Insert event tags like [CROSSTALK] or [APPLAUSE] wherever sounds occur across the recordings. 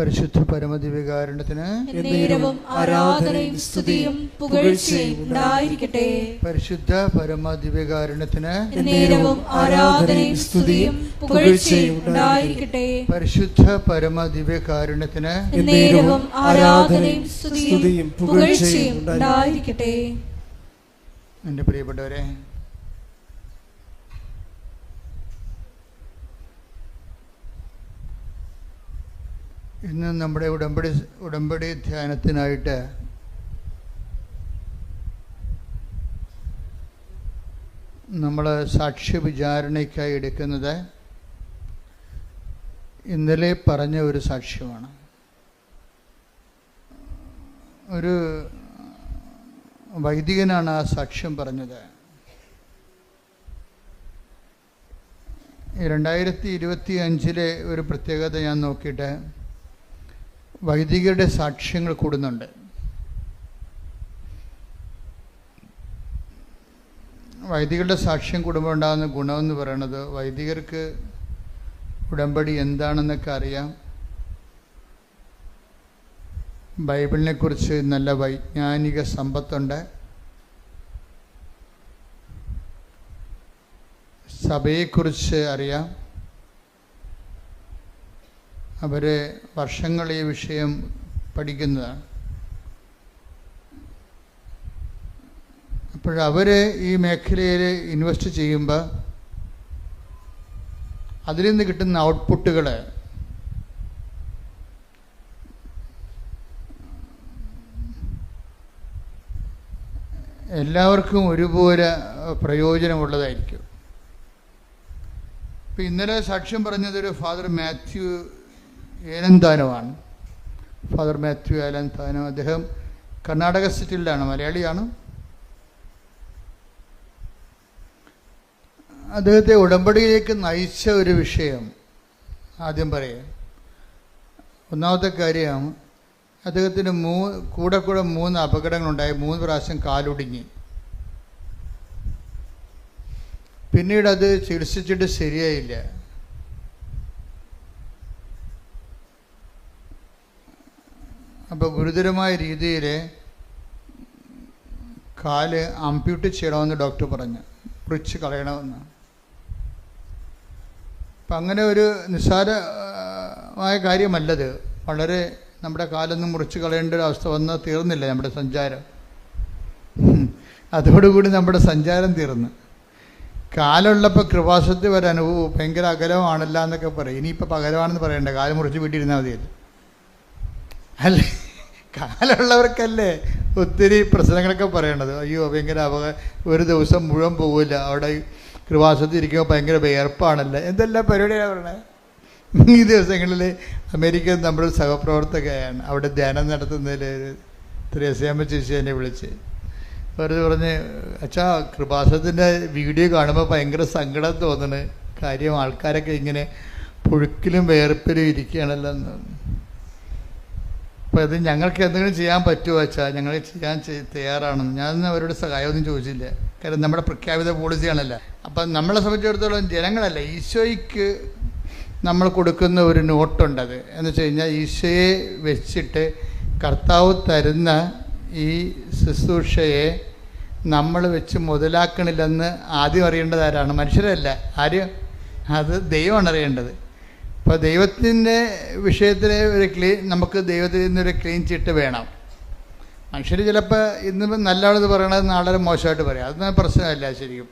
പരിശുദ്ധ പരമദിവ്യകാരുണ്യത്തിന് വികാരണത്തിന് ആരാധനയും സ്തുതിയും പുകഴ്ചയും ഉണ്ടായിരിക്കട്ടെ. പരിശുദ്ധ പരമദിവ്യകാരുണ്യത്തിന് വികാരണത്തിന് ആരാധനയും സ്തുതിയും പുകഴ്ചയും ഉണ്ടായിരിക്കട്ടെ. പരിശുദ്ധ പരമദിവ്യകാരുണ്യത്തിന് എന്നേരവും ആരാധനയും സ്തുതിയും പുകഴ്ചയും ഉണ്ടായിരിക്കട്ടെ. എന്റെ പ്രിയപ്പെട്ടവരെ ഇന്ന് നമ്മുടെ ഉടമ്പടി ഉടമ്പടി ധ്യാനത്തിനായിട്ട് നമ്മൾ സാക്ഷ്യ വിചാരണയ്ക്കായി എടുക്കുന്നത് ഇന്നലെ പറഞ്ഞ ഒരു സാക്ഷ്യമാണ്. ഒരു വൈദികനാണ് ആ സാക്ഷ്യം പറഞ്ഞത്. രണ്ടായിരത്തി ഇരുപത്തി അഞ്ചിലെ ഒരു പ്രത്യേകത ഞാൻ നോക്കിയിട്ട് വൈദികരുടെ സാക്ഷ്യങ്ങൾ കൂടുന്നുണ്ട്. വൈദികരുടെ സാക്ഷ്യം കൂടുമ്പോൾ ഉണ്ടാകുന്ന ഗുണമെന്ന് പറയണത് വൈദികർക്ക് ഉടമ്പടി എന്താണെന്നൊക്കെ അറിയാം. ബൈബിളിനെക്കുറിച്ച് നല്ല വൈജ്ഞാനിക സമ്പത്തുണ്ട്. സഭയെക്കുറിച്ച് അറിയാം. അവർ വർഷങ്ങൾ ഈ വിഷയം പഠിക്കുന്നതാണ്. അപ്പോഴവർ ഈ മേഖലയിൽ ഇൻവെസ്റ്റ് ചെയ്യുമ്പോൾ അതിൽ നിന്ന് കിട്ടുന്ന ഔട്ട്പുട്ടുകൾ എല്ലാവർക്കും ഒരുപോലെ പ്രയോജനമുള്ളതായിരിക്കും. ഇപ്പം ഇന്നലെ സാക്ഷ്യം പറഞ്ഞതൊരു ഫാദർ മാത്യു ഏലന്താനമാണ്. ഫാദർ മാത്യു ഏലന്താനം അദ്ദേഹം കർണാടക സിറ്റിയിലാണ് മലയാളിയാണ്. അദ്ദേഹത്തെ ഉടമ്പടിയിലേക്ക് നയിച്ച ഒരു വിഷയം ആദ്യം പറയാം. ഒന്നാമത്തെ കാര്യം അദ്ദേഹത്തിന് മൂ കൂടെ കൂടെ മൂന്ന് അപകടങ്ങളുണ്ടായി മൂന്ന് പ്രാവശ്യം കാലൊടിഞ്ഞ് പിന്നീട് അത് ചികിത്സിച്ചിട്ട് ശരിയായില്ല അപ്പോൾ ഗുരുതരമായ രീതിയിൽ കാൽ അമ്പ്യൂട്ട് ചെയ്യണമെന്ന് ഡോക്ടർ പറഞ്ഞു. മുറിച്ച് കളയണമെന്ന്. അപ്പം അങ്ങനെ ഒരു നിസ്സാരമായ കാര്യമല്ലത്. വളരെ നമ്മുടെ കാലൊന്നും മുറിച്ച് കളയേണ്ട ഒരു അവസ്ഥ വന്ന് തീർന്നില്ല നമ്മുടെ സഞ്ചാരം. അതോടുകൂടി നമ്മുടെ സഞ്ചാരം തീർന്നു. കാലുള്ളപ്പോൾ കൃപാസത്തിൽ വരാൻ ഓ ഭയങ്കര അകലമാണല്ല എന്നൊക്കെ പറയും. ഇനിയിപ്പോൾ പകരമാണെന്ന് പറയണ്ട. കാലം മുറിച്ച് വീട്ടിരുന്നാൽ മതിയല്ലോ. അല്ലേ? കാലുള്ളവർക്കല്ലേ ഒത്തിരി പ്രശ്നങ്ങളൊക്കെ പറയണത് അയ്യോ ഭയങ്കര അപക ഒരു ദിവസം മുഴുവൻ പോകില്ല അവിടെ കൃപാസത്തിൽ ഇരിക്കുമ്പോൾ ഭയങ്കര വിയർപ്പാണല്ലേ? എന്തെല്ലാം പരിപാടിയാണ് പറയണത് ഈ ദിവസങ്ങളിൽ അമേരിക്ക നമ്മുടെ സഹപ്രവർത്തകയാണ്. അവിടെ ധ്യാനം നടത്തുന്നതിൽ ത്രേസ്യാമ്മ ചേച്ചി എന്നെ വിളിച്ച്. അവർ പറഞ്ഞ് അച്ഛാ കൃപാസത്തിന്റെ വീഡിയോ കാണുമ്പോൾ ഭയങ്കര സങ്കടം തോന്നുന്നു കാര്യം ആൾക്കാരൊക്കെ ഇങ്ങനെ പുഴുക്കിലും വേർപ്പിലും ഇരിക്കുകയാണല്ലോ എന്ന്. അപ്പോൾ ഇത് ഞങ്ങൾക്ക് എന്തെങ്കിലും ചെയ്യാൻ പറ്റുമോ വെച്ചാൽ ഞങ്ങൾ ചെയ്യാൻ ചെയ്- തയ്യാറാണെന്ന്. ഞാൻ അവരോട് സഹായമൊന്നും ചോദിച്ചില്ല. കാരണം നമ്മുടെ പ്രഖ്യാപിത പോളിസിയാണല്ലോ. അപ്പം നമ്മളെ സംബന്ധിച്ചിടത്തോളം ജനങ്ങളല്ല ഈശോയ്ക്ക് നമ്മൾ കൊടുക്കുന്ന ഒരു നോട്ടുണ്ടത്. എന്ന് വെച്ച് കഴിഞ്ഞാൽ ഈശോയെ വെച്ചിട്ട് കർത്താവ് തരുന്ന ഈ ശുശ്രൂഷയെ നമ്മൾ വെച്ച് മുതലാക്കണില്ലെന്ന് ആദ്യം അറിയേണ്ടത് ആരാണ്? മനുഷ്യരല്ല. ആര്? അത് ദൈവമാണ് അറിയേണ്ടത്. അപ്പോൾ ദൈവത്തിന്റെ വിഷയത്തിൽ ഒരു ക്ലീൻ നമുക്ക് ദൈവത്തിൽ നിന്നൊരു ക്ലീൻ ചിട്ട് വേണം. മനുഷ്യർ ചിലപ്പോൾ ഇന്ന് നല്ല ആളത് പറയണത് നാളെ മോശമായിട്ട് പറയാം. അതൊന്നും പ്രശ്നമല്ല ശരിക്കും.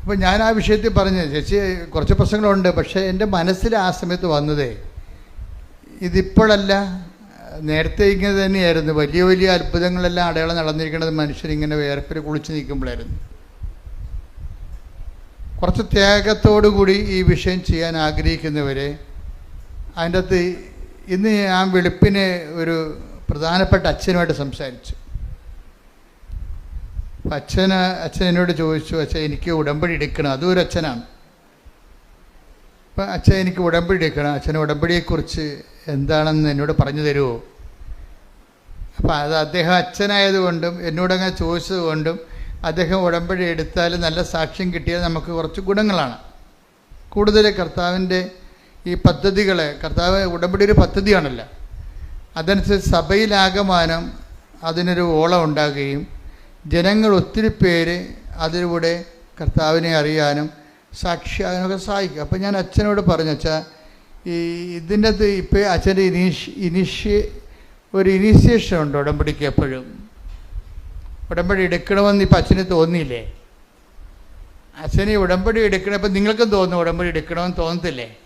അപ്പോൾ ഞാൻ ആ വിഷയത്തിൽ പറഞ്ഞു ചേച്ചി കുറച്ച് പ്രശ്നങ്ങളുണ്ട് പക്ഷേ എന്റെ മനസ്സിൽ ആ സമയത്ത് വന്നതേ ഇതിപ്പോഴല്ല നേരത്തെ ഇങ്ങനെ തന്നെയായിരുന്നു. വലിയ വലിയ അത്ഭുതങ്ങളെല്ലാം അടയാളം നടന്നിരിക്കുന്നത് മനുഷ്യരിങ്ങനെ വേർപ്പിൽ കുളിച്ച് നിൽക്കുമ്പോഴായിരുന്നു. കുറച്ച് ത്യാഗത്തോടു കൂടി ഈ വിഷയം ചെയ്യാൻ ആഗ്രഹിക്കുന്നവരെ അതിന്റെ അകത്ത് ഇന്ന് ഞാൻ വെളുപ്പിന് ഒരു പ്രധാനപ്പെട്ട അച്ഛനുമായിട്ട് സംസാരിച്ചു. അപ്പം അച്ഛന് അച്ഛൻ എന്നോട് ചോദിച്ചു അച്ഛൻ എനിക്ക് ഉടമ്പടി എടുക്കണം. അതും ഒരു അച്ഛനാണ്. അപ്പം അച്ഛൻ എനിക്ക് ഉടമ്പടി എടുക്കണം. അച്ഛൻ ഉടമ്പടിയെക്കുറിച്ച് എന്താണെന്ന് എന്നോട് പറഞ്ഞു തരുമോ? അപ്പം അത് അദ്ദേഹം അച്ഛനായതുകൊണ്ടും എന്നോടങ്ങനെ ചോദിച്ചത് കൊണ്ടും അദ്ദേഹം ഉടമ്പടി എടുത്താൽ നല്ല സാക്ഷ്യം കിട്ടിയാൽ നമുക്ക് കുറച്ച് ഗുണങ്ങളാണ്. കൂടുതൽ കർത്താവിന്റെ ഈ പദ്ധതികളെ കർത്താവ് ഉടമ്പടി ഒരു പദ്ധതിയാണല്ലോ. അതനുസരിച്ച് സഭയിലാകമാനം അതിനൊരു ഓളം ഉണ്ടാകുകയും ജനങ്ങൾ ഒത്തിരി പേര് അതിലൂടെ കർത്താവിനെ അറിയാനും സാക്ഷിയാകാനൊക്കെ സഹായിക്കും. അപ്പോൾ ഞാൻ അച്ഛനോട് പറഞ്ഞു അച്ഛാ ഈ ഇതിന്റെ അകത്ത് ഇപ്പോൾ അച്ഛന്റെ ഇനീഷ് ഇനീഷ്യ ഒരു ഇനീഷ്യേഷൻ ഉണ്ട് ഉടമ്പടിക്ക് എപ്പോഴും. ഉടമ്പടി എടുക്കണമെന്ന് ഇപ്പം അച്ഛന് തോന്നിയില്ലേ? അച്ഛന് ഉടമ്പടി എടുക്കണം ഇപ്പം നിങ്ങൾക്കും തോന്നും ഉടമ്പടി എടുക്കണമെന്ന് തോന്നത്തില്ലേ?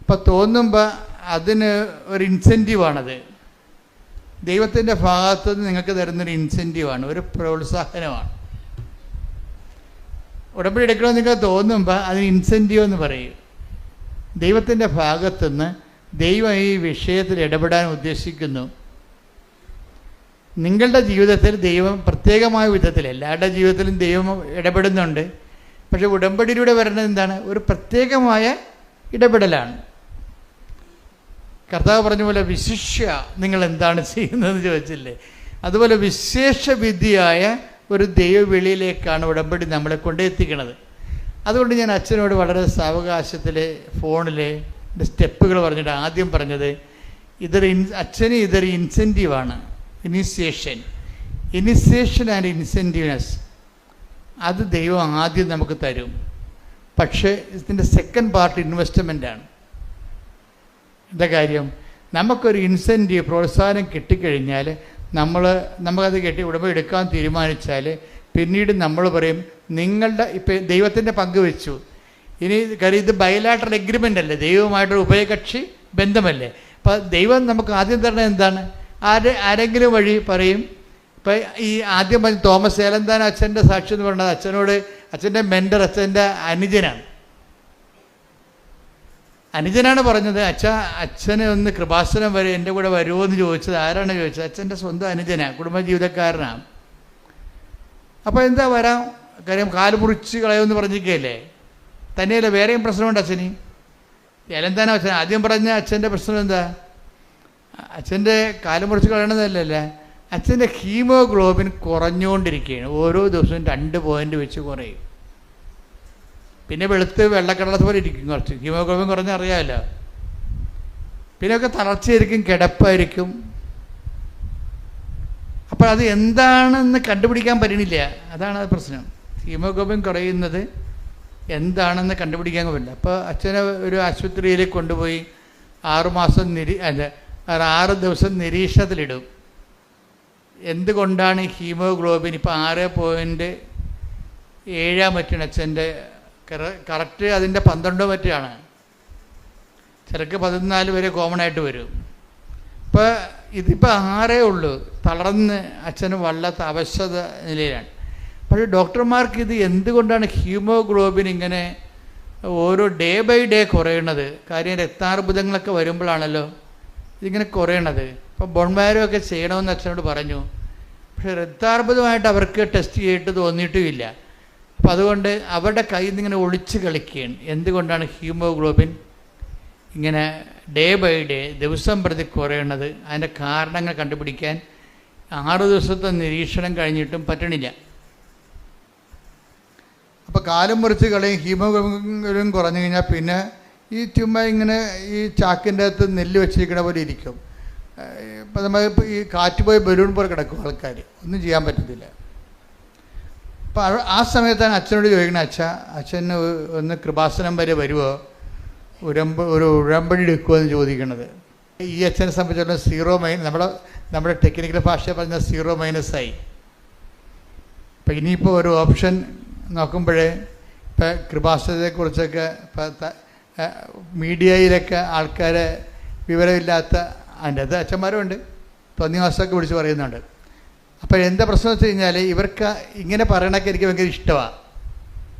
ഇപ്പം തോന്നുമ്പോൾ അതിന് ഒരു ഇൻസെന്റീവാണത് ദൈവത്തിന്റെ ഭാഗത്തു നിന്ന് നിങ്ങൾക്ക് തരുന്നൊരു ഇൻസെന്റീവാണ് ഒരു പ്രോത്സാഹനമാണ്. ഉടമ്പടി എടുക്കണമെന്ന് നിങ്ങൾക്ക് തോന്നുമ്പോൾ അതിന് ഇൻസെന്റീവ് എന്ന് പറയും. ദൈവത്തിന്റെ ഭാഗത്തുനിന്ന് ദൈവം ഈ വിഷയത്തിൽ ഇടപെടാൻ ഉദ്ദേശിക്കുന്നു. നിങ്ങളുടെ ജീവിതത്തിൽ ദൈവം പ്രത്യേകമായ വിധത്തിൽ എല്ലാവരുടെ ജീവിതത്തിലും ദൈവം ഇടപെടുന്നുണ്ട്. പക്ഷെ ഉടമ്പടിയിലൂടെ വരുന്നത് എന്താണ്? ഒരു പ്രത്യേകമായ ഇടപെടലാണ്. കർത്താവ് പറഞ്ഞ പോലെ വിശിഷ്യ നിങ്ങൾ എന്താണ് ചെയ്യുന്നതെന്ന് ചോദിച്ചില്ലേ? അതുപോലെ വിശേഷവിധിയായ ഒരു ദൈവവിളിയിലേക്കാണ് ഉടമ്പടി നമ്മളെ കൊണ്ടെത്തിക്കുന്നത് അതുകൊണ്ട് ഞാൻ അച്ഛനോട് വളരെ സാവകാശത്തിൽ ഫോണിൽ സ്റ്റെപ്പുകൾ പറഞ്ഞിട്ട് ആദ്യം പറഞ്ഞത് ഇതൊരു അച്ഛന് ഇതൊരു ഇൻസെന്റീവാണ്. ഇനിഷ്യേഷൻ ഇനിസിയേഷൻ ആൻഡ് ഇൻസെന്റീവ്നെസ് അത് ദൈവം ആദ്യം നമുക്ക് തരും. പക്ഷേ ഇതിന്റെ സെക്കൻഡ് പാർട്ട് ഇൻവെസ്റ്റ്മെന്റാണ് എന്താ കാര്യം? നമുക്കൊരു ഇൻസെന്റീവ് പ്രോത്സാഹനം കിട്ടിക്കഴിഞ്ഞാൽ നമ്മൾ നമുക്കത് കെട്ടി ഉടമ എടുക്കാൻ തീരുമാനിച്ചാൽ പിന്നീട് നമ്മൾ പറയും നിങ്ങളുടെ ഇപ്പം ദൈവത്തിന്റെ പങ്ക് വെച്ചു. ഇനി കാര്യം ഇത് ബയലാട്ടറൽ എഗ്രിമെന്റ് അല്ലേ? ദൈവവുമായിട്ടൊരു ഉഭയകക്ഷി ബന്ധമല്ലേ? അപ്പം ദൈവം നമുക്ക് ആദ്യം തരണത് എന്താണ്? ആരെ ആരെങ്കിലും വഴി പറയും. ഇപ്പം ഈ ആദ്യം പറഞ്ഞ തോമസ് ഏലന്താൻ അച്ഛന്റെ സാക്ഷി എന്ന് പറയുന്നത് അച്ഛനോട് അച്ഛന്റെ മെന്റർ അച്ഛന്റെ അനുജനാണ്. അനുജനാണ് പറഞ്ഞത് അച്ഛ അച്ഛനെ ഒന്ന് കൃപാസനം വരെ എന്റെ കൂടെ വരുമോ എന്ന് ചോദിച്ചത് ആരാണ് ചോദിച്ചത്? അച്ഛന്റെ സ്വന്തം അനുജനാണ് കുടുംബജീവിതക്കാരനാണ് അപ്പോൾ എന്താ വരാം? കാര്യം കാൽ മുറിച്ച് കളയുമെന്ന് പറഞ്ഞിരിക്കുകയല്ലേ? തന്നെയല്ല വേറെയും പ്രശ്നമുണ്ട് അച്ഛന്? ഏലന്താനോ അച്ഛൻ ആദ്യം പറഞ്ഞ അച്ഛന്റെ പ്രശ്നം എന്താ? അച്ഛന്റെ കാലം മുറിച്ച് കളയണതല്ലേ അച്ഛന്റെ ഹീമോഗ്ലോബിൻ കുറഞ്ഞുകൊണ്ടിരിക്കുകയാണ്. ഓരോ ദിവസവും രണ്ട് പോയിന്റ് വെച്ച് കുറയും. പിന്നെ വെളുത്ത് വെള്ളക്കടലത്ത് പോലെ ഇരിക്കും കുറച്ച്. ഹീമോഗ്ലോബിൻ കുറഞ്ഞ അറിയാമല്ലോ പിന്നെയൊക്കെ തളർച്ചയായിരിക്കും കിടപ്പായിരിക്കും. അപ്പോൾ അത് എന്താണെന്ന് കണ്ടുപിടിക്കാൻ പറ്റണില്ല. അതാണ് അത് പ്രശ്നം. ഹീമോഗ്ലോബിൻ കുറയുന്നത് എന്താണെന്ന് കണ്ടുപിടിക്കാൻ പറ്റില്ല. അപ്പോൾ അച്ഛനെ ഒരു ആശുപത്രിയിൽ കൊണ്ടുപോയി ആറുമാസം നിരി അല്ല ആറ് ദിവസം നിരീക്ഷണത്തിലിടും. എന്തുകൊണ്ടാണ് ഹീമോഗ്ലോബിൻ ഇപ്പോൾ ആറ് പോയിന്റ് ഏഴാം പറ്റണം അച്ഛന്റെ കറക്റ്റ് അതിന്റെ പന്ത്രണ്ടോ മറ്റാണ് ചിലക്ക് പതിനാല് വരെ കോമൺ ആയിട്ട് വരും. ഇപ്പോൾ ഇതിപ്പോൾ ആറേ ഉള്ളൂ. തളർന്ന് അച്ഛന് വല്ലാത്ത അവശത നിലയിലാണ്. പക്ഷേ ഡോക്ടർമാർക്ക് ഇത് എന്തുകൊണ്ടാണ് ഹീമോഗ്ലോബിൻ ഇങ്ങനെ ഓരോ ഡേ ബൈ ഡേ കുറയുന്നത്? കാര്യം രക്താർബുദങ്ങളൊക്കെ വരുമ്പോഴാണല്ലോ ഇതിങ്ങനെ കുറയണത്. അപ്പോൾ ബോൺമാരൊക്കെ ചെയ്യണമെന്ന് അച്ഛനോട് പറഞ്ഞു. പക്ഷേ ഋദ്ധാർബുദമായിട്ട് അവർക്ക് ടെസ്റ്റ് ചെയ്തിട്ട് തോന്നിയിട്ടുമില്ല. അപ്പം അതുകൊണ്ട് അവരുടെ കയ്യിൽ നിന്ന് ഇങ്ങനെ ഒളിച്ച് കളിക്കുകയാണ്. എന്തുകൊണ്ടാണ് ഹീമോഗ്ലോബിൻ ഇങ്ങനെ ഡേ ബൈ ഡേ ദിവസം പ്രതി കുറയണത്? അതിന്റെ കാരണങ്ങൾ കണ്ടുപിടിക്കാൻ ആറ് ദിവസത്തെ നിരീക്ഷണം കഴിഞ്ഞിട്ടും പറ്റണില്ല. അപ്പോൾ കാലം മുറിച്ച് കളയും ഹീമോഗ്ലോബിൻ കുറഞ്ഞു കഴിഞ്ഞാൽ പിന്നെ ഈ ചുമ്മാ ഇങ്ങനെ ഈ ചാക്കിന്റെ അകത്ത് നെല്ല് വെച്ചിരിക്കണ പോലെ ഇരിക്കും. ഇപ്പം നമ്മൾ ഈ കാറ്റ് പോയി ബലൂൺ പോലെ കിടക്കും ആൾക്കാർ ഒന്നും ചെയ്യാൻ പറ്റത്തില്ല. അപ്പം ആ സമയത്താണ് അച്ഛനോട് ചോദിക്കുന്നത് അച്ഛ അച്ഛന് ഒന്ന് കൃപാസനം വരെ വരുമോ ഉരമ്പ് ഒരു ഉഴമ്പടി എടുക്കുമോ എന്ന് ചോദിക്കണത്. ഈ അച്ഛനെ സംബന്ധിച്ചിടത്തോളം സീറോ മൈനസ് നമ്മുടെ നമ്മുടെ ടെക്നിക്കൽ ഭാഷ പറഞ്ഞ സീറോ മൈനസ് ആയി. അപ്പം ഇനിയിപ്പോൾ ഒരു ഓപ്ഷൻ നോക്കുമ്പോഴേ ഇപ്പം കൃപാസനത്തെക്കുറിച്ചൊക്കെ ഇപ്പം മീഡിയയിലൊക്കെ ആൾക്കാരെ വിവരമില്ലാത്ത അതിന്റെ അത് അച്ഛന്മാരുണ്ട്. തോന്നിവാസമൊക്കെ വിളിച്ച് പറയുന്നുണ്ട്. അപ്പോൾ എന്താ പ്രശ്നം വെച്ച് കഴിഞ്ഞാൽ ഇവർക്ക് ഇങ്ങനെ പറയണൊക്കെ എനിക്ക് ഭയങ്കര ഇഷ്ടമാണ്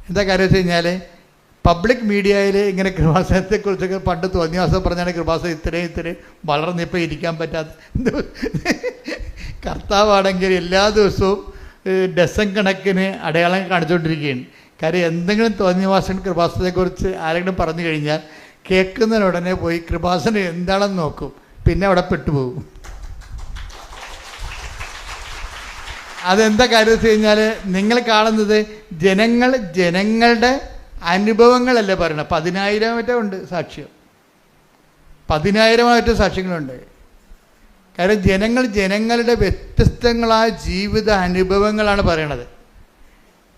എന്താ കാര്യം വെച്ച് കഴിഞ്ഞാൽ പബ്ലിക് മീഡിയയിൽ ഇങ്ങനെ കൃപാസനത്തെക്കുറിച്ചൊക്കെ പണ്ട് തോന്നിവാസം പറഞ്ഞാണ് കൃപാസനം ഇത്രയും ഇത്രയും വളർന്നിപ്പോൾ ഇരിക്കാൻ പറ്റാത്ത കർത്താവാണെങ്കിൽ എല്ലാ ദിവസവും ഡസൻ കണക്കിന് അടയാളം കാണിച്ചുകൊണ്ടിരിക്കുകയാണ്. കാര്യം എന്തെങ്കിലും തോന്നിവാസൻ കൃപാസനത്തെക്കുറിച്ച് ആരെങ്കിലും പറഞ്ഞു കഴിഞ്ഞാൽ കേൾക്കുന്നതിനുടനെ പോയി കൃപാസനം എന്താണെന്ന് നോക്കും. പിന്നെ അവിടെ പെട്ടുപോകും. അതെന്താ കാര്യം വെച്ച് കഴിഞ്ഞാൽ നിങ്ങൾ കാണുന്നത് ജനങ്ങൾ ജനങ്ങളുടെ അനുഭവങ്ങളല്ലേ പറയണം പതിനായിരം മറ്റോ ഉണ്ട് സാക്ഷ്യം. പതിനായിരമായിട്ട് സാക്ഷ്യങ്ങളുണ്ട്. കാരണം ജനങ്ങൾ ജനങ്ങളുടെ വ്യത്യസ്തങ്ങളായ ജീവിത അനുഭവങ്ങളാണ് പറയണത്.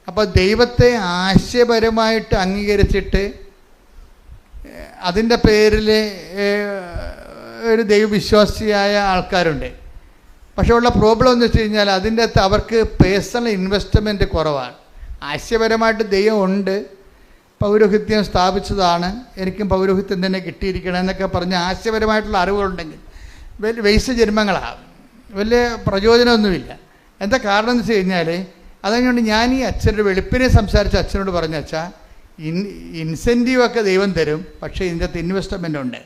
അപ്പോൾ ദൈവത്തെ ആശയപരമായിട്ട് അംഗീകരിച്ചിട്ട് അതിന്റെ പേരിൽ ഒരു ദൈവവിശ്വാസിയായ ആൾക്കാരുണ്ട്. പക്ഷേ ഉള്ള പ്രോബ്ലം എന്ന് വെച്ച് കഴിഞ്ഞാൽ അതിന്റെ അകത്ത് അവർക്ക് പേഴ്സണൽ ഇൻവെസ്റ്റ്മെന്റ് കുറവാണ്. ആശയപരമായിട്ട് ദൈവം ഉണ്ട് പൗരോഹിത്യം സ്ഥാപിച്ചതാണ് എനിക്കും പൗരോഹിത്യം തന്നെ കിട്ടിയിരിക്കണം എന്നൊക്കെ പറഞ്ഞ് ആശയപരമായിട്ടുള്ള അറിവുകളുണ്ടെങ്കിൽ വലിയ വേസ്റ്റ് ജന്മങ്ങളാണ് വലിയ പ്രയോജനമൊന്നുമില്ല. എന്താ കാരണം എന്ന് വെച്ച് കഴിഞ്ഞാൽ അതുകൊണ്ട് ഞാൻ ഈ അച്ഛനോട് വെളുപ്പിനെ സംസാരിച്ച അച്ഛനോട് പറഞ്ഞ അച്ഛാ ഇൻ ഇൻസെന്റീവൊക്കെ ദൈവം തരും പക്ഷേ ഇതിന്റെ അകത്ത് ഇൻവെസ്റ്റ്മെന്റ് ഉണ്ട്.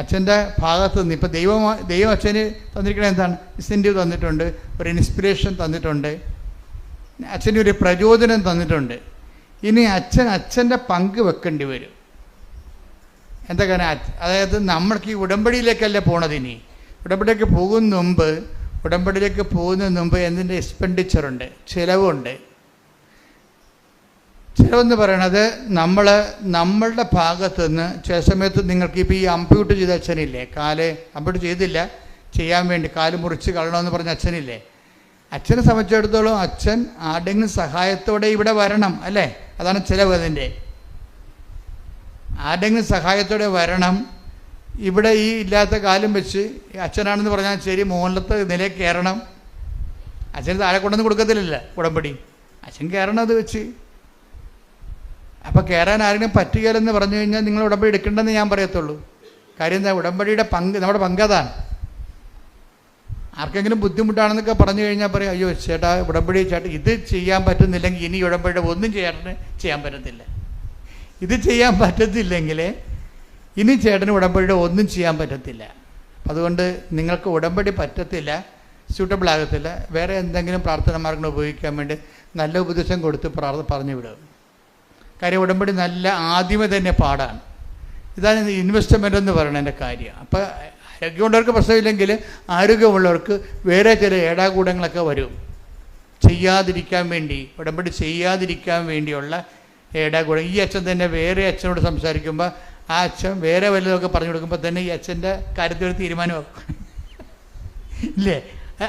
അച്ഛന്റെ ഭാഗത്ത് നിന്ന് ഇപ്പോൾ ദൈവം ദൈവം അച്ഛന് തന്നിരിക്കുന്നത് എന്താണ്? ഇൻസെന്റീവ് തന്നിട്ടുണ്ട് ഒരു ഇൻസ്പിറേഷൻ തന്നിട്ടുണ്ട് അച്ഛന് ഒരു പ്രചോദനം തന്നിട്ടുണ്ട്. ഇനി അച്ഛൻ അച്ഛന്റെ പങ്ക് വെക്കേണ്ടി വരും. എന്താ കാരണം? അതായത് നമ്മൾക്ക് ഈ ഉടമ്പടിയിലേക്കല്ലേ പോണത് ഇനി? ഉടമ്പടിയിലേക്ക് പോകുന്ന മുമ്പ് ഉടമ്പടിയിലേക്ക് പോകുന്നതിന് മുമ്പ് എന്തിന്റെ എക്സ്പെൻഡിച്ചറുണ്ട് ചിലവുണ്ട്. ചിലവെന്ന് പറയണത് നമ്മൾ നമ്മളുടെ ഭാഗത്തു നിന്ന് ചില സമയത്ത് നിങ്ങൾക്ക് ഇപ്പോൾ ഈ അമ്പ്യൂട്ട് ചെയ്ത അച്ഛനില്ലേ? കാൽ അമ്പ്യൂട്ട് ചെയ്തില്ല. ചെയ്യാൻ വേണ്ടി കാൽ മുറിച്ച് കളണമെന്ന് പറഞ്ഞ അച്ഛനില്ലേ? അച്ഛനെ സംബന്ധിച്ചിടത്തോളം അച്ഛൻ ആരുടെങ്കിലും സഹായത്തോടെ ഇവിടെ വരണം അല്ലേ? അതാണ് ചിലവ് അതിന്റെ. ആരുടെങ്കിലും സഹായത്തോടെ വരണം ഇവിടെ ഈ ഇല്ലാത്ത കാലം വെച്ച് അച്ഛനാണെന്ന് പറഞ്ഞാൽ ശരി മോഹനത്തെ നിലയിൽ കയറണം. അച്ഛന് താഴെ കൊണ്ടൊന്നും കൊടുക്കത്തില്ല ഉടമ്പടി. അച്ഛൻ കയറണം അത് വെച്ച്. അപ്പോൾ കയറാൻ ആരെങ്കിലും പറ്റുകയില്ലെന്ന് പറഞ്ഞു കഴിഞ്ഞാൽ നിങ്ങൾ ഉടമ്പടി എടുക്കണ്ടെന്ന് ഞാൻ പറയത്തുള്ളൂ. കാര്യം എന്താ ഉടമ്പടിയുടെ പങ്ക് നമ്മുടെ പങ്ക് അതാണ്. ആർക്കെങ്കിലും ബുദ്ധിമുട്ടാണെന്നൊക്കെ പറഞ്ഞു കഴിഞ്ഞാൽ പറയും അയ്യോ ചേട്ടാ ഉടമ്പടി ചേട്ടാ ഇത് ചെയ്യാൻ പറ്റുന്നില്ലെങ്കിൽ ഇനി ഉടമ്പടിയുടെ ഒന്നും ചേട്ടന് ചെയ്യാൻ പറ്റത്തില്ല. ഇത് ചെയ്യാൻ പറ്റത്തില്ലെങ്കിൽ ഇനി ചേട്ടന് ഉടമ്പടിയുടെ ഒന്നും ചെയ്യാൻ പറ്റത്തില്ല. അതുകൊണ്ട് നിങ്ങൾക്ക് ഉടമ്പടി പറ്റത്തില്ല സ്യൂട്ടബിൾ ആകത്തില്ല. വേറെ എന്തെങ്കിലും പ്രാർത്ഥന മാർഗങ്ങൾ ഉപയോഗിക്കാൻ വേണ്ടി നല്ല ഉപദേശം കൊടുത്ത് പ്രാർത്ഥ പറഞ്ഞു വിടും കാര്യം ഉടമ്പടി നല്ല ആദ്യമേ തന്നെ പാടാണ്. ഇതാണ് ഇൻവെസ്റ്റ്മെന്റ് എന്ന് പറയുന്നത് എന്റെ കാര്യം. അപ്പോൾ ആരോഗ്യമുള്ളവർക്ക് പ്രശ്നമില്ലെങ്കിൽ ആരോഗ്യമുള്ളവർക്ക് വേറെ ചില ഏടാകൂടങ്ങളൊക്കെ വരും. ചെയ്യാതിരിക്കാൻ വേണ്ടി ഉടമ്പടി ചെയ്യാതിരിക്കാൻ വേണ്ടിയുള്ള ഏടാകൂടം ഈ അച്ഛൻ തന്നെ വേറെ അച്ഛനോട് സംസാരിക്കുമ്പോൾ ആ അച്ഛൻ വേറെ വല്ലതൊക്കെ പറഞ്ഞു കൊടുക്കുമ്പോൾ തന്നെ ഈ അച്ഛന്റെ കാര്യത്തിൽ ഒരു തീരുമാനമാക്കും ഇല്ലേ?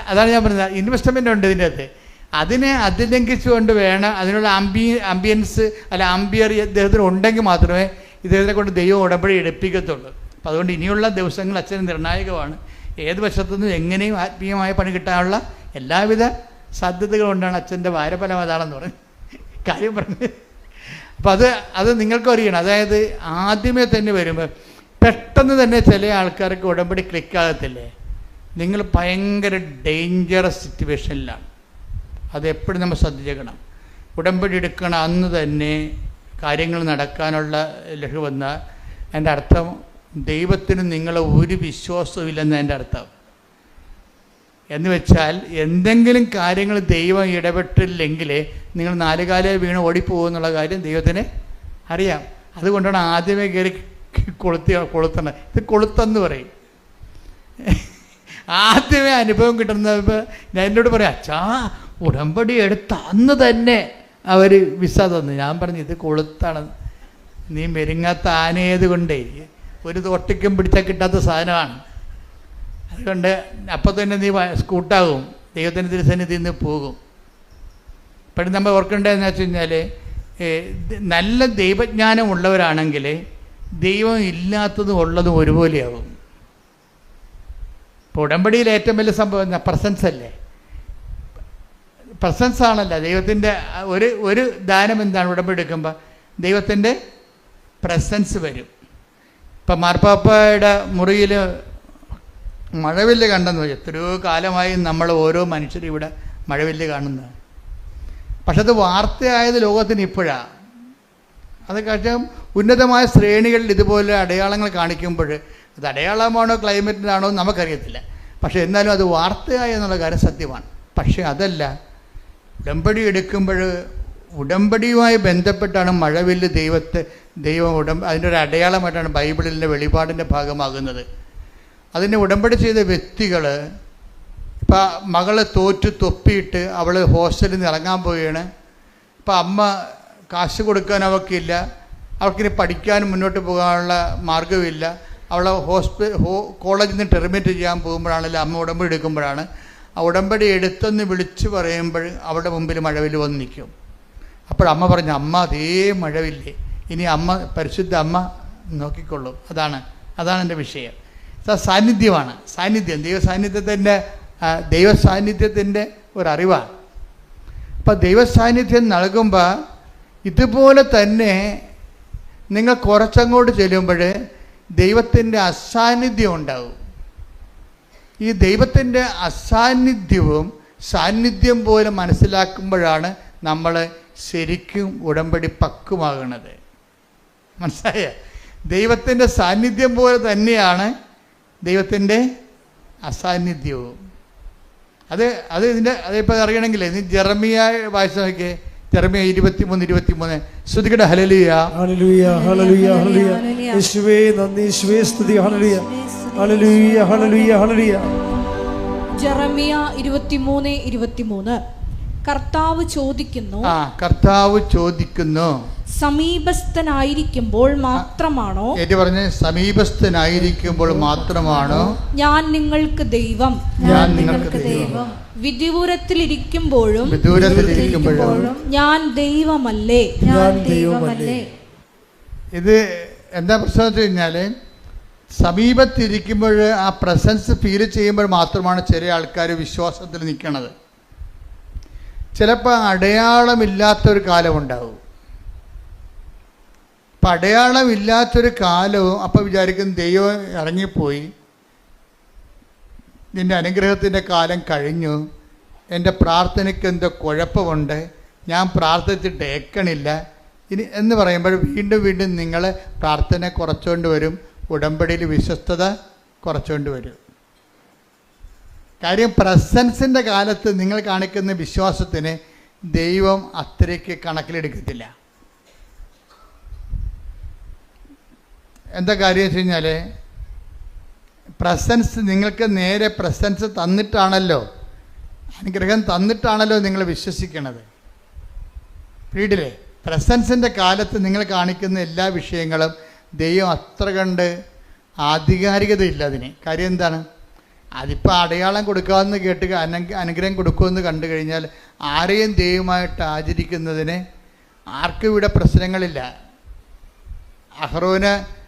അതാണ് ഞാൻ പറഞ്ഞത്. ഇൻവെസ്റ്റ്മെന്റ് ഉണ്ട് ഇതിന്റെ അകത്ത്. അതിനെ അതിലംഘിച്ചുകൊണ്ട് വേണം അതിനുള്ള ആംബി ആംബിയൻസ് അല്ല ആംബിയർ ഇദ്ദേഹത്തിന് ഉണ്ടെങ്കിൽ മാത്രമേ ഇദ്ദേഹത്തെ കൊണ്ട് ദൈവം ഉടമ്പടി എടുപ്പിക്കത്തുള്ളൂ. അപ്പം അതുകൊണ്ട് ഇനിയുള്ള ദിവസങ്ങൾ അച്ഛൻ നിർണായകമാണ്. ഏത് വശത്തുനിന്നും എങ്ങനെയും ആത്മീയമായ പണി കിട്ടാനുള്ള എല്ലാവിധ സാധ്യതകളുണ്ടാണ് അച്ഛന്റെ വാരഫലം അതാണെന്ന് പറഞ്ഞു. കാര്യം പറഞ്ഞു. അപ്പം അത് അത് നിങ്ങൾക്കും അറിയണം. അതായത് ആദ്യമേ തന്നെ വരുമ്പോൾ പെട്ടെന്ന് തന്നെ ചില ആൾക്കാർക്ക് ഉടമ്പടി ക്ലിക്കാകത്തില്ലേ നിങ്ങൾ ഭയങ്കര ഡേഞ്ചറസ് സിറ്റുവേഷനിലാണ് അത് എപ്പോഴും നമ്മൾ ശ്രദ്ധിച്ചേക്കണം ഉടമ്പടി എടുക്കണ അന്ന് തന്നെ കാര്യങ്ങൾ നടക്കാനുള്ള ലഹു വന്നാൽ എന്റെ അർത്ഥം ദൈവത്തിന് നിങ്ങളെ ഒരു വിശ്വാസവും ഇല്ലെന്ന് എന്റെ അർത്ഥം. എന്ന് വെച്ചാൽ എന്തെങ്കിലും കാര്യങ്ങൾ ദൈവം ഇടപെട്ടില്ലെങ്കിൽ നിങ്ങൾ നാലുകാലേ വീണ് ഓടിപ്പോകുന്നുള്ള കാര്യം ദൈവത്തിന് അറിയാം. അതുകൊണ്ടാണ് ആദ്യമേ കയറി കൊളുത്തി കൊളുത്തണത്. ഇത് കൊളുത്തെന്ന് പറയും. [LAUGHS] ആദ്യമേ അനുഭവം കിട്ടുന്നപ്പോൾ ഞാൻ എന്നോട് പറയാം അച്ഛാ ഉടമ്പടി എടുത്ത അന്ന് തന്നെ അവർ വിസ തന്നു. ഞാൻ പറഞ്ഞു ഇത് കൊളുത്താണ്. നീ മെരുങ്ങാത്ത ആനയത് കൊണ്ടേ ഒരു തൊട്ടിക്കും പിടിച്ചാൽ കിട്ടാത്ത സാധനമാണ്. അതുകൊണ്ട് അപ്പം തന്നെ നീ സ്കൂട്ടാകും. ദൈവത്തിന്റെ തിരുസന്നിധിയിൽ നിന്ന് പോകും. ഇപ്പോഴും നമ്മൾ ഓർക്കേണ്ടതെന്ന് വെച്ച് കഴിഞ്ഞാൽ നല്ല ദൈവജ്ഞാനം ഉള്ളവരാണെങ്കിൽ ദൈവം ഇല്ലാത്തതും ഉള്ളതും ഒരുപോലെയാകും. ഇപ്പോൾ ഉടമ്പടിയിൽ ഏറ്റവും വലിയ സംഭവം പ്രസൻസ് അല്ലേ? പ്രസൻസ് ആണല്ല. ദൈവത്തിന്റെ ഒരു ഒരു ദാനം എന്താണ്? ഉടമ്പടി എടുക്കുമ്പോൾ ദൈവത്തിന്റെ പ്രസൻസ് വരും. ഇപ്പം മാർപ്പാപ്പയുടെ മുറിയിൽ മഴവില്ല് കണ്ടെന്ന് വെച്ചാൽ എത്രയോ കാലമായി നമ്മൾ ഓരോ മനുഷ്യരും ഇവിടെ മഴവില്ല് കാണുന്നത് പക്ഷെ അത് വാർത്തയായത് ലോകത്തിന് ഇപ്പോഴാണ് അത് കാരണം ഉന്നതമായ ശ്രേണികളിൽ ഇതുപോലെ അടയാളങ്ങൾ കാണിക്കുമ്പോൾ അത് അടയാളമാണോ ക്ലൈമറ്റിനാണോ നമുക്കറിയത്തില്ല. പക്ഷേ എന്നാലും അത് വാർത്തയായി എന്നുള്ള കാര്യം സത്യമാണ്. പക്ഷേ അതല്ല ഉടമ്പടി എടുക്കുമ്പോൾ ഉടമ്പടിയുമായി ബന്ധപ്പെട്ടാണ് മഴവില്ല് ദൈവത്തെ ദൈവം ഉടമ്പ അതിന്റെ ഒരു അടയാളമായിട്ടാണ് ബൈബിളിന്റെ വെളിപാടിന്റെ ഭാഗമാകുന്നത്. അതിനെ ഉടമ്പടി ചെയ്ത വ്യക്തികൾ ഇപ്പം മകളെ തോറ്റ് തൊപ്പിയിട്ട് അവൾ ഹോസ്റ്റലിൽ നിന്ന് ഇറങ്ങാൻ പോവുകയാണ്. ഇപ്പം അമ്മ കാശ് കൊടുക്കാൻ അവൾക്കില്ല. അവൾക്കിനി പഠിക്കാനും മുന്നോട്ട് പോകാനുള്ള മാർഗമില്ല അവളെ ഹോസ്പി ഹോ കോളേജിൽ നിന്ന് ടെർമിനേറ്റ് ചെയ്യാൻ പോകുമ്പോഴാണല്ലോ അമ്മ ഉടമ്പടി എടുക്കുമ്പോഴാണ്. ആ ഉടമ്പടി എടുത്തെന്ന് വിളിച്ച് പറയുമ്പോൾ അവളുടെ മുമ്പിൽ മഴവിൽ വന്ന് നിൽക്കും. അപ്പോഴമ്മ പറഞ്ഞു അമ്മ അതേ മഴവില്ലേ. ഇനി അമ്മ പരിശുദ്ധ അമ്മ നോക്കിക്കൊള്ളും. അതാണ് അതാണ് എന്റെ വിഷയം. സാന്നിധ്യമാണ് സാന്നിധ്യം ദൈവ സാന്നിധ്യത്തിന്റെ ദൈവ സാന്നിധ്യത്തിന്റെ ഒരറിവാണ്. അപ്പം ദൈവ സാന്നിധ്യം നൽകുമ്പോൾ ഇതുപോലെ തന്നെ നിങ്ങൾ കുറച്ചങ്ങോട്ട് ചെല്ലുമ്പോൾ ദൈവത്തിന്റെ അസാന്നിധ്യം ഉണ്ടാവും. ഈ ദൈവത്തിന്റെ അസാന്നിധ്യവും സാന്നിധ്യം പോലെ മനസ്സിലാക്കുമ്പോഴാണ് നമ്മൾ ശരിക്കും ഉടമ്പടി പക്കുമാകുന്നത് മനസ്സിലായ? ദൈവത്തിന്റെ സാന്നിധ്യം പോലെ തന്നെയാണ് ദൈവത്തിന്റെ അസാന്നിധ്യവും. അത് അത് ഇതിന്റെ അതിപ്പോൾ അറിയണമെങ്കിൽ നീ ജെറമിയ വായിച്ചു നോക്കിയേ ജെറമിയ ഇരുപത്തി മൂന്ന് ഇരുപത്തി മൂന്ന് ശ്രുതികട ഹലലിയ ഹലലിയ ഹലലിയ ഹലലിയ യേശുവേ നന്ദി യേശുവേ സ്തുതി hallelujah hallelujah hallelujah hallelujah. Jeremiah ഇരുപത്തിമൂന്ന് ഇരുപത്തിമൂന്ന്. കർത്താവ് ചോദിക്കുന്നു ആ കർത്താവ് ചോദിക്കുന്നു. സമീപസ്ഥനായിരിക്കുമ്പോൾ മാത്രമാണോ? ഏറ്റു പറഞ്ഞ് സമീപസ്ഥനായിരിക്കുമ്പോൾ മാത്രമാണോ? ഞാൻ നിങ്ങൾക്ക് ദൈവം. ഞാൻ നിങ്ങൾക്ക് ദൈവം. വിദൂരത്തിലിരിക്കുമ്പോഴും വിദൂരത്തിലിരിക്കുമ്പോഴും ഞാൻ ദൈവമല്ലേ? ഞാൻ ദൈവമല്ലേ? ഇത് എന്താ പ്രശ്നം വെച്ച് കഴിഞ്ഞാൽ സമീപത്തിരിക്കുമ്പോൾ ആ പ്രസൻസ് ഫീൽ ചെയ്യുമ്പോൾ മാത്രമാണ് ചെറിയ ആൾക്കാർ വിശ്വാസത്തിൽ നിൽക്കണത്. ചിലപ്പോൾ അടയാളമില്ലാത്തൊരു കാലമുണ്ടാവും. അപ്പം അടയാളമില്ലാത്തൊരു കാലവും അപ്പം വിചാരിക്കും ദൈവം ഇറങ്ങിപ്പോയി. നിന്റെ അനുഗ്രഹത്തിന്റെ കാലം കഴിഞ്ഞു. എന്റെ പ്രാർത്ഥനയ്ക്ക് എന്തോ കുഴപ്പമുണ്ട്. ഞാൻ പ്രാർത്ഥിച്ചിട്ട് ഏക്കണില്ല ഇനി എന്ന് പറയുമ്പോൾ വീണ്ടും വീണ്ടും നിങ്ങൾ പ്രാർത്ഥന കുറച്ചുകൊണ്ട് വരും. ഉടമ്പടിയിൽ വിശ്വസ്തത കുറച്ചുകൊണ്ട് വരും. കാര്യം പ്രസൻസിന്റെ കാലത്ത് നിങ്ങൾ കാണിക്കുന്ന വിശ്വാസത്തിന് ദൈവം അത്രയ്ക്ക് കണക്കിലെടുക്കത്തില്ല. എന്താ കാര്യം വെച്ച് കഴിഞ്ഞാൽ പ്രസൻസ് നിങ്ങൾക്ക് നേരെ പ്രസൻസ് തന്നിട്ടാണല്ലോ അനുഗ്രഹം തന്നിട്ടാണല്ലോ നിങ്ങൾ വിശ്വസിക്കണത്. വീട്ടിലെ പ്രസൻസിന്റെ കാലത്ത് നിങ്ങൾ കാണിക്കുന്ന എല്ലാ വിഷയങ്ങളും ദൈവം അത്ര കണ്ട് ആധികാരികതയില്ല അതിന്. കാര്യം എന്താണ്? അതിപ്പോൾ അടയാളം കൊടുക്കാമെന്ന് കേട്ട് അനു- അനുഗ്രഹം കൊടുക്കുമെന്ന് കണ്ടു കഴിഞ്ഞാൽ ആരെയും ദൈവമായിട്ട് ആചരിക്കുന്നതിന് ആർക്കും ഇവിടെ പ്രശ്നങ്ങളില്ല. അഹ്റോന്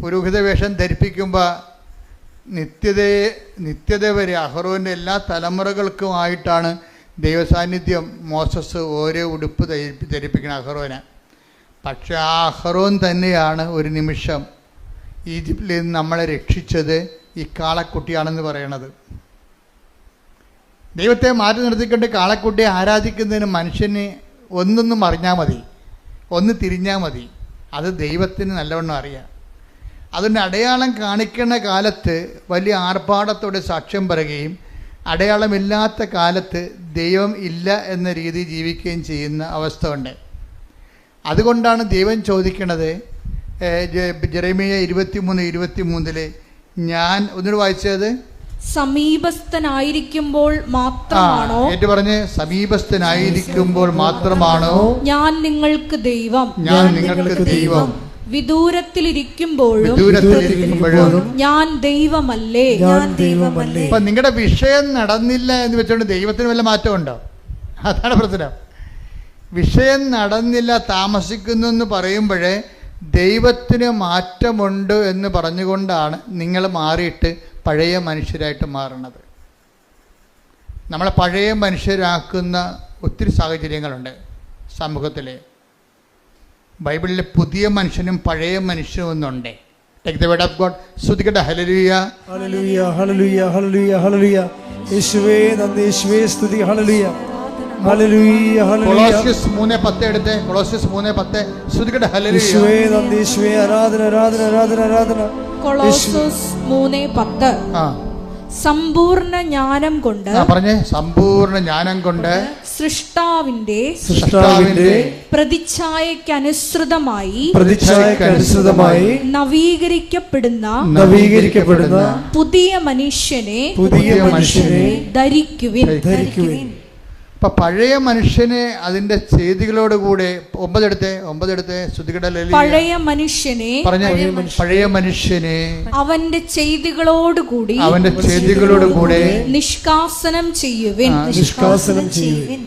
പുരോഹിത വേഷം ധരിപ്പിക്കുമ്പോൾ നിത്യതയെ നിത്യത വരെ അഹ്റോന്റെ എല്ലാ തലമുറകൾക്കുമായിട്ടാണ് ദൈവസാന്നിധ്യം മോസസ് ഓരോ ഉടുപ്പ് ധരിപ്പി ധരിപ്പിക്കണം അഹ്റോനെ. പക്ഷെ ആ അഹ്റോൻ തന്നെയാണ് ഒരു നിമിഷം ഈജിപ്തിൽ നിന്ന് നമ്മളെ രക്ഷിച്ചത് ഈ കാളക്കുട്ടിയാണെന്ന് പറയണത്. ദൈവത്തെ മാറ്റി നിർത്തിക്കൊണ്ട് കാളക്കുട്ടിയെ ആരാധിക്കുന്നതിന് മനുഷ്യന് ഒന്നൊന്നും അറിഞ്ഞാൽ മതി. ഒന്ന് തിരിഞ്ഞാൽ മതി. അത് ദൈവത്തിന് നല്ലവണ്ണം അറിയാം. അതുകൊണ്ട് അടയാളം കാണിക്കുന്ന കാലത്ത് വലിയ ആർഭാടത്തോടെ സാക്ഷ്യം പറയുകയും അടയാളമില്ലാത്ത കാലത്ത് ദൈവം ഇല്ല എന്ന രീതി ജീവിക്കുകയും ചെയ്യുന്ന അവസ്ഥ ഉണ്ട് അതുകൊണ്ടാണ് ദൈവം ചോദിക്കുന്നത് ജെറമിയ ഇരുപത്തി മൂന്ന് ഇരുപത്തി മൂന്നിൽ ഞാൻ ഒന്നുകൂടി വായിച്ചത്? സമീപസ്ഥനായിരിക്കുമ്പോൾ മാത്രമാണോ? ഏറ്റു പറഞ്ഞ് സമീപസ്ഥനായിരിക്കുമ്പോൾ മാത്രമാണോ? ഞാൻ നിങ്ങൾക്ക് ദൈവം. ഞാൻ നിങ്ങൾക്ക് ദൈവം. വിദൂരത്തിലിരിക്കുമ്പോഴും ഞാൻ ദൈവമല്ലേ? ഞാൻ ദൈവമല്ലേ? ഇപ്പൊ നിങ്ങളുടെ വിഷയം നടന്നില്ല എന്ന് വെച്ചോണ്ട് ദൈവത്തിന് വല്ല മാറ്റമുണ്ടോ? അതാണ് പ്രശ്നം. വിഷയം നടന്നില്ല താമസിക്കുന്നു എന്ന് പറയുമ്പോഴേ ദൈവത്തിന് മാറ്റമുണ്ട് എന്ന് പറഞ്ഞുകൊണ്ടാണ് നിങ്ങൾ മാറിയിട്ട് പഴയ മനുഷ്യരായിട്ട് മാറണത്. നമ്മളെ പഴയ മനുഷ്യരാക്കുന്ന ഒത്തിരി സാഹചര്യങ്ങളുണ്ട് സമൂഹത്തിൽ ബൈബിളിൽ പുതിയ മനുഷ്യനും പഴയ മനുഷ്യനും ഒന്നുണ്ട് take the word of God ശ്രുതികട്ടെ hallelujah hallelujah hallelujah hallelujah hallelujah യേശുവേ നന്ദി. യേശുവേ സ്തുതി. കൊളോസ്യസ് എടുത്ത്. കൊളോസ്യസ് ഹലലുയ യേശുവേ നന്ദി. യേശുവേ ആരാധന ആരാധന ആരാധന ആരാധന. കൊളോസസ് മൂന്ന് പത്ത്. ആ. സമ്പൂർണ ജ്ഞാനം കൊണ്ട് പറഞ്ഞേ. സമ്പൂർണ ജ്ഞാനം കൊണ്ട് സൃഷ്ടാവിന്റെ സൃഷ്ടാവിന്റെ പ്രതിച്ഛായക്കനുസൃതമായി പ്രതിച്ഛായക്കനുസൃതമായി നവീകരിക്കപ്പെടുന്ന നവീകരിക്കപ്പെടുന്ന പുതിയ മനുഷ്യനെ പുതിയ മനുഷ്യനെ ധരിക്കുവിൻ. ധരിക്കുവിൻ. അപ്പൊ പഴയ മനുഷ്യനെ അതിന്റെ ചെയ്തികളോട് കൂടെ ഒമ്പതെടുത്തെ ഒമ്പതെടുത്തെ ശ്രുതികട പഴയ മനുഷ്യനെ പറഞ്ഞ? പഴയ മനുഷ്യനെ. അവന്റെ ചെയ്തികളോട് കൂടി അവന്റെ ചെയ്തികളോട് കൂടെ നിഷ്കാസനം ചെയ്യുവിൻ. നിഷ്കാസനം ചെയ്യുവിൻ.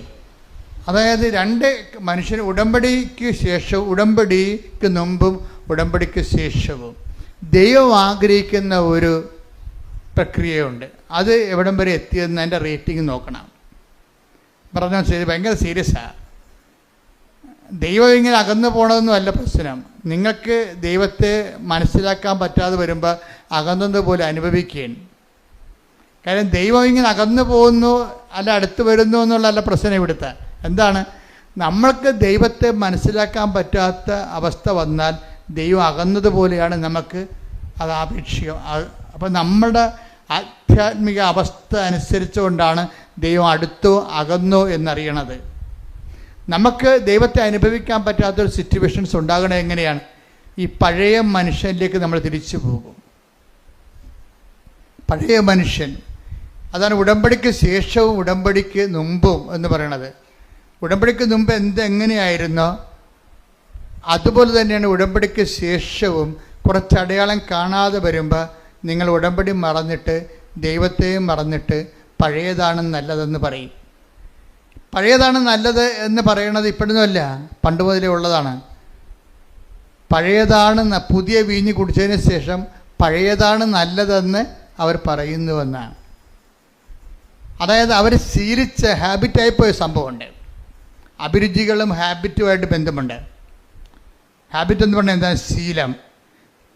അതായത് രണ്ട് മനുഷ്യൻ ഉടമ്പടിക്ക് ശേഷവും ഉടമ്പടിക്ക് മുമ്പും ഉടമ്പടിക്ക് ശേഷവും ദൈവം ആഗ്രഹിക്കുന്ന ഒരു പ്രക്രിയയുണ്ട്. അത് എവിടം വരെ എത്തിയെന്ന് അതിന്റെ റേറ്റിംഗ് നോക്കണം. പറഞ്ഞാൽ ശരി ഭയങ്കര സീരിയസാണ് ദൈവം ഇങ്ങനെ അകന്നു പോകണമെന്നും അല്ല പ്രശ്നം. നിങ്ങൾക്ക് ദൈവത്തെ മനസ്സിലാക്കാൻ പറ്റാതെ വരുമ്പോൾ അകന്നത് പോലെ അനുഭവിക്കുകയാണ് കാര്യം ദൈവം ഇങ്ങനെ അകന്നു പോകുന്നു അല്ല അടുത്ത് വരുന്നു എന്നുള്ളതല്ല പ്രശ്നം ഇവിടുത്തെ. എന്താണ്? നമ്മൾക്ക് ദൈവത്തെ മനസ്സിലാക്കാൻ പറ്റാത്ത അവസ്ഥ വന്നാൽ ദൈവം അകന്നതുപോലെയാണ് നമുക്ക് അത് ആപേക്ഷികം അപ്പം നമ്മുടെ ആധ്യാത്മിക അവസ്ഥ അനുസരിച്ചുകൊണ്ടാണ് ദൈവം അടുത്തു അകന്നു എന്നറിയണത്. നമുക്ക് ദൈവത്തെ അനുഭവിക്കാൻ പറ്റാത്തൊരു സിറ്റുവേഷൻസ് ഉണ്ടാകണ എങ്ങനെയാണ്? ഈ പഴയ മനുഷ്യനിലേക്ക് നമ്മൾ തിരിച്ചു പോകും. പഴയ മനുഷ്യൻ. അതാണ് ഉടമ്പടിക്ക് ശേഷവും ഉടമ്പടിക്ക് മുമ്പും എന്ന് പറയണത്. ഉടമ്പടിക്ക് മുമ്പ് എന്ത് എങ്ങനെയായിരുന്നോ അതുപോലെ തന്നെയാണ് ഉടമ്പടിക്ക് ശേഷവും കുറച്ച് അടയാളം കാണാതെ വരുമ്പോൾ നിങ്ങൾ ഉടമ്പടി മറന്നിട്ട് ദൈവത്തെയും മറന്നിട്ട് പഴയതാണ് നല്ലതെന്ന് പറയും. പഴയതാണ് നല്ലത് എന്ന് പറയണത് ഇപ്പോഴൊന്നുമല്ല പണ്ട് മുതലേ ഉള്ളതാണ്. പഴയതാണ് പുതിയ വീഞ്ഞ് കുടിച്ചതിന് ശേഷം പഴയതാണ് നല്ലതെന്ന് അവർ പറയുന്നുവെന്നാണ്. അതായത് അവർ ശീലിച്ച ഹാബിറ്റായി പോയ സംഭവമുണ്ട്. അഭിരുചികളും ഹാബിറ്റുമായിട്ട് ബന്ധമുണ്ട്. ഹാബിറ്റ് എന്ന് പറഞ്ഞാൽ എന്താ ശീലം.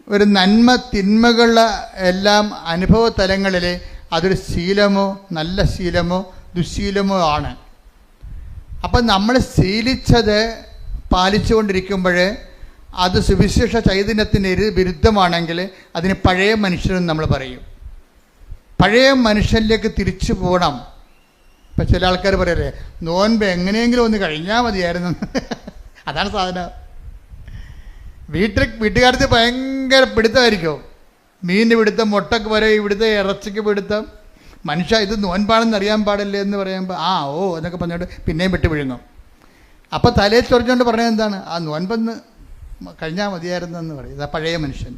ഒരു നന്മ തിന്മകളുടെ എല്ലാം അനുഭവ തലങ്ങളിൽ അതൊരു ശീലമോ നല്ല ശീലമോ ദുശീലമോ ആണ്. അപ്പം നമ്മൾ ശീലിച്ചത് പാലിച്ചുകൊണ്ടിരിക്കുമ്പോൾ അത് സുവിശേഷ ചൈതന്യത്തിന് വിരുദ്ധമാണെങ്കിൽ അതിന് പഴയ മനുഷ്യരെന്ന് നമ്മൾ പറയും. പഴയ മനുഷ്യനിലേക്ക് തിരിച്ചു പോകണം. ഇപ്പം ചില ആൾക്കാർ പറയല്ലേ നോൻപ് എങ്ങനെയെങ്കിലും ഒന്ന് കഴിഞ്ഞാൽ മതിയായിരുന്നു. [LAUGHS] അതാണ് സാധനം. വീട്ടിൽ വീട്ടുകാരത്തിൽ ഭയങ്കര പിടുത്തമായിരിക്കും. മീനിന് പിടുത്തം മുട്ടക്ക് വരെ ഇവിടുത്തെ ഇറച്ചിക്ക് പിടുത്തം. മനുഷ്യ ഇത് നോൻപാണെന്ന് അറിയാൻ പാടില്ലേ എന്ന് പറയുമ്പോൾ ആ ഓ എന്നൊക്കെ പറഞ്ഞിട്ട് പിന്നെയും വിട്ട് വിഴുങ്ങും. അപ്പോൾ തലയിൽ ചൊറിഞ്ഞുകൊണ്ട് പറഞ്ഞത് എന്താണ്? ആ നോൻപെന്ന് കഴിഞ്ഞാൽ മതിയായിരുന്നു എന്ന് പറയും. ഇതാ പഴയ മനുഷ്യൻ.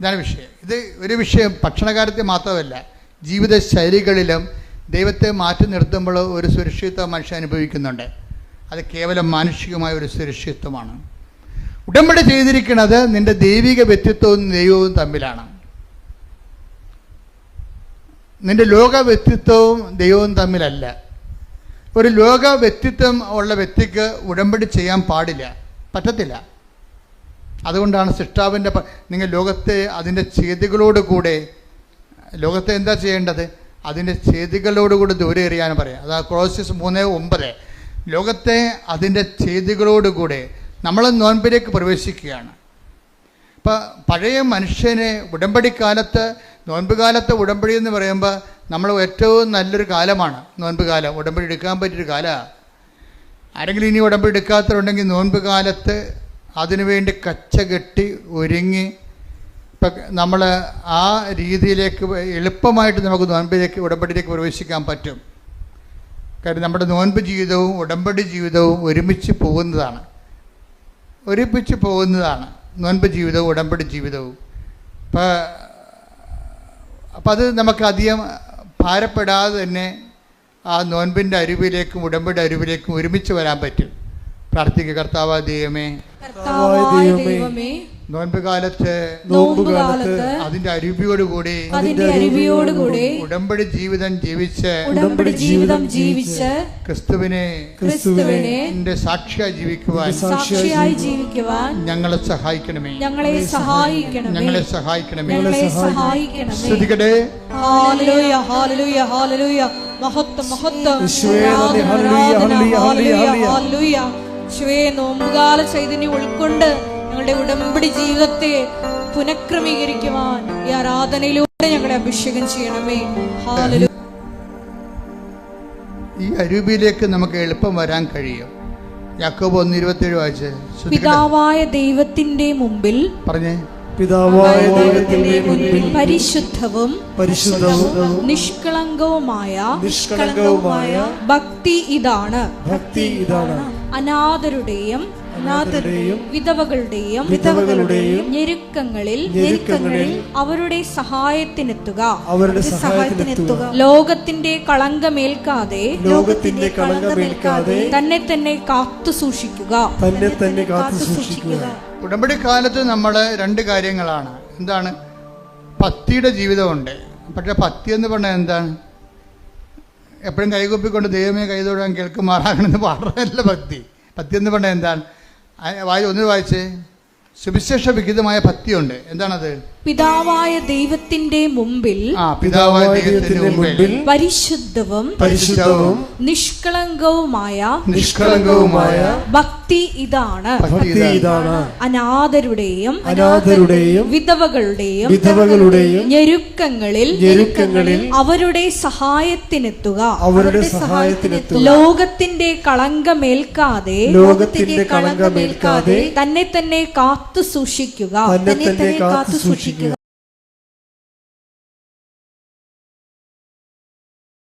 ഇതാണ് വിഷയം. ഇത് ഒരു വിഷയം ഭക്ഷണകാര്യത്തിൽ മാത്രമല്ല ജീവിത ശൈലികളിലും ദൈവത്തെ മാറ്റി നിർത്തുമ്പോൾ ഒരു സുരക്ഷിതത്വം മനുഷ്യൻ അനുഭവിക്കുന്നുണ്ട്. അത് കേവലം മാനുഷികമായ ഒരു സുരക്ഷിതത്വമാണ്. ഉടമ്പടി ചെയ്തിരിക്കുന്നത് നിന്റെ ദൈവിക വ്യക്തിത്വവും ദൈവവും തമ്മിലാണ്. നിന്റെ ലോക വ്യക്തിത്വവും ദൈവവും തമ്മിലല്ല. ഒരു ലോക വ്യക്തിത്വം ഉള്ള വ്യക്തിക്ക് ഉടമ്പടി ചെയ്യാൻ പാടില്ല. പറ്റത്തില്ല. അതുകൊണ്ടാണ് സൃഷ്ടാവിന്റെ നിങ്ങൾ ലോകത്തെ അതിന്റെ ചെയ്തികളോടുകൂടെ ലോകത്തെ എന്താ ചെയ്യേണ്ടത്? അതിന്റെ ചെയ്തികളോടുകൂടി ദൂരെ എറിയാൻ പറയാം. അതാ ക്രോസിസ് മൂന്ന് ഒമ്പത്. ലോകത്തെ അതിന്റെ ചെയ്തികളോടുകൂടെ നമ്മൾ നോൻപിലേക്ക് പ്രവേശിക്കുകയാണ്. ഇപ്പം പഴയ മനുഷ്യനെ ഉടമ്പടി കാലത്ത് നോൻപ് കാലത്ത് ഉടമ്പടി എന്ന് പറയുമ്പോൾ നമ്മൾ ഏറ്റവും നല്ലൊരു കാലമാണ് നോൻപ് കാലം ഉടമ്പടി എടുക്കാൻ പറ്റിയൊരു കാലമാണ് ആരെങ്കിലും ഇനി ഉടമ്പടി എടുക്കാത്തവരുണ്ടെങ്കിൽ നോൻപ് കാലത്ത് അതിനുവേണ്ടി കച്ച കെട്ടി ഒരുങ്ങി ഇപ്പം നമ്മൾ ആ രീതിയിലേക്ക് എളുപ്പമായിട്ട് നമുക്ക് നോൻപിലേക്ക് ഉടമ്പടിയിലേക്ക് പ്രവേശിക്കാൻ പറ്റും. കാര്യം നമ്മുടെ നോൻപ് ജീവിതവും ഉടമ്പടി ജീവിതവും ഒരുമിച്ച് പോകുന്നതാണ്. ഒരുമിച്ച് പോകുന്നതാണ്. നോൻപ് ജീവിതവും ഉടമ്പടി ജീവിതവും. അപ്പോൾ അപ്പം അത് നമുക്ക് അധികം ഭാരപ്പെടാതെ തന്നെ ആ നോൻപിന്റെ അരുവിലേക്കും ഉടമ്പടി അരുവിലേക്കും ഒരുമിച്ച് വരാൻ പറ്റും. പ്രാർത്ഥിക്കുക കർത്താവ് ദൈവമേ ദൈവമേ നോൻപ് കാലത്ത് നോമ്പുകാലത്ത് അതിന്റെ അരുവിയോടുകൂടി അതിന്റെ അരുവിയോടുകൂടി ഉടമ്പടി ജീവിതം ജീവിച്ച് ഉടമ്പടി ജീവിതം ജീവിച്ച് ക്രിസ്തുവിനെ ക്രിസ്തുവിനെ എന്റെ സാക്ഷിയായി ജീവിക്കുവാൻ സാക്ഷിയായി ജീവിക്കുവാൻ ഞങ്ങളെ സഹായിക്കണമേ. ഞങ്ങളെ സഹായിക്കണമേ. ഞങ്ങളെ സഹായിക്കണമേ. ഞങ്ങളെ സഹായിക്കണമേ. ശ്രദ്ധിക്കട്ടെ? Hallelujah hallelujah hallelujah. മഹത്വം മഹത്വം. Hallelujah, hallelujah, hallelujah, hallelujah. യേശുവേ നോമ്പുകാല ചൈതന്യം ഉൾക്കൊണ്ട് ഞങ്ങളുടെ ഉടമ്പടി ജീവിതത്തെ പുനഃക്രമീകരിക്കുവാൻ ഈ ആരാധനയിലൂടെ ഞങ്ങളെ അഭിഷേകം ചെയ്യണമേ. ഹാലലു ഈ അരൂപിയിലേക്ക് നമുക്ക് എളുപ്പം വരാൻ കഴിയും. യാക്കോബ് ഒന്ന് ഇരുപത്തിയേഴ് വായിച്ച്. പിതാവായ ദൈവത്തിന്റെ മുമ്പിൽ പറഞ്ഞേ. പിതാവായ ദൈവത്തിന്റെ മുമ്പിൽ പരിശുദ്ധവും പരിശുദ്ധവും നിഷ്കളങ്കവുമായ നിഷ്കളങ്കവുമായ ഭക്തി ഇതാണ്. ഭക്തി ഇതാണ്. അനാഥരുടെയും അനാഥരുടെയും വിധവകളുടെയും വിധവകളുടെയും ഞെരുക്കങ്ങളിൽ ഞെരുക്കങ്ങളിൽ അവരുടെ സഹായത്തിനെത്തുക. അവരുടെ സഹായത്തിനെത്തുക. ലോകത്തിന്റെ കളങ്കമേൽക്കാതെ ലോകത്തിന്റെ കളങ്കമേൽക്കാതെ തന്നെ തന്നെ കാത്തു സൂക്ഷിക്കുക. തന്നെ തന്നെ കാത്തു സൂക്ഷിക്കുക. ഉടമ്പടി കാലത്ത് നമ്മൾ രണ്ട് കാര്യങ്ങളാണ്. എന്താണ്? പത്തിയുടെ ജീവിതമുണ്ട്. പക്ഷെ പത്തി എന്ന് പറഞ്ഞാൽ എന്താണ്? എപ്പോഴും കൈകൊപ്പിക്കൊണ്ട് ദൈവമേ കൈതൊടാൻ കേൾക്കുമാറാകണമെന്ന് പാടുന്നതല്ല ഭക്തി. ഭക്തി എന്ന് പറഞ്ഞാൽ എന്താണ്? വായി ഒന്ന് വായിച്ചേ. സുവിശേഷ വിഹിതമായ ഭക്തിയുണ്ട്. എന്താണത്? പിതാവായ ദൈവത്തിന്റെ മുമ്പിൽ പിതാവായ ദൈവത്തിന്റെ മുമ്പിൽ പരിശുദ്ധവും പരിശുദ്ധവും നിഷ്കളങ്കവുമായ നിഷ്കളങ്കവുമായ ഭക്തി ഇതാണ്. ഭക്തി ഇതാണ്. അനാഥരുടെയും അനാഥരുടെയും വിധവകളുടെയും വിധവകളുടെയും ഞെരുക്കങ്ങളിൽ ഞെരുക്കങ്ങളിൽ അവരുടെ സഹായത്തിനെത്തുക. അവരുടെ സഹായത്തിനെത്തുക. ലോകത്തിന്റെ കളങ്കമേൽക്കാതെ ലോകത്തിന്റെ കളങ്കമേൽക്കാതെ തന്നെ തന്നെ കാത്തു സൂക്ഷിക്കുക. തന്നെ തന്നെ കാത്തു സൂക്ഷിക്കുക.